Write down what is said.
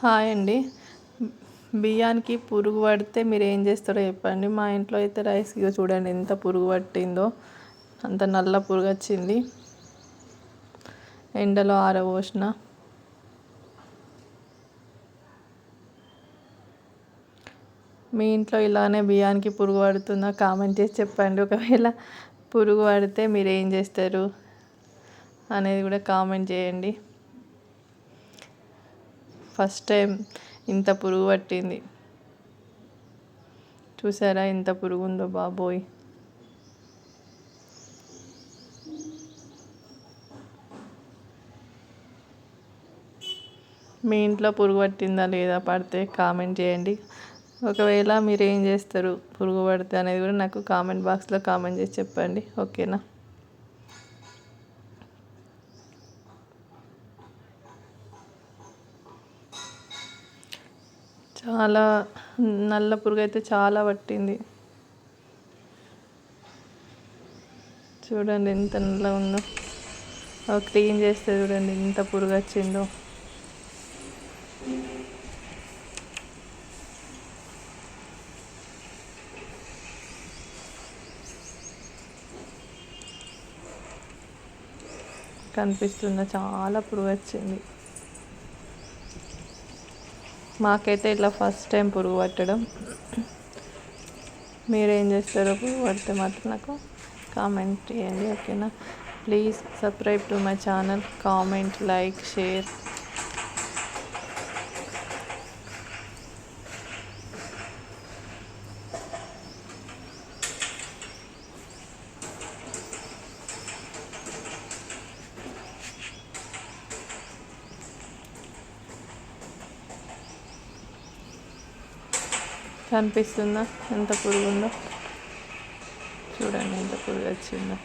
Hi అండి. బియ్యానికి పురుగు పడితే మీరు ఏం చేస్తారో చెప్పండి. మా ఇంట్లో అయితే రైస్ ఇగో చూడండి ఎంత పురుగు పట్టిందో. అంత నల్ల పురుగు వచ్చింది. ఎండలో ఆరబోసిన. మీ ఇంట్లో ఇలానే బియ్యానికి పురుగు పడుతుందా? కామెంట్ చేసి చెప్పండి. ఒకవేళ పురుగు పడితే మీరు ఏం చేస్తారు? అనేది కూడా కామెంట్ చేయండి. ఫస్ట్ టైం ఇంత పురుగు పట్టింది. చూసారా ఎంత పురుగు ఉందో బాబోయ్. మీ ఇంట్లో పురుగు పట్టిందా లేదా పడితే కామెంట్ చేయండి. ఒకవేళ మీరు ఏం చేస్తారు? పురుగు పడితే అనేది కూడా నాకు కామెంట్ బాక్స్లో కామెంట్ చేసి చెప్పండి. ఓకేనా? చాలా నల్ల పురుగు అయితే చాలా పట్టింది. చూడండి ఎంత నల్ల ఉందో. క్లీన్ చేస్తే చూడండి ఎంత పురుగు వచ్చిందో. కనిపిస్తుందా చాలా పురుగు వచ్చింది. మాకైతే ఇట్లా ఫస్ట్ టైం పురుగు పట్టడం. మీరేం చేస్తారో పురుగు పడితే మాత్రం నాకు కామెంట్ చేయండి ఓకేనా? Please subscribe to my channel. Comment like share. కనిపిస్తుందా? ఎంత పురుగు ఉందో చూడండి ఎంత పురుగు వచ్చిందో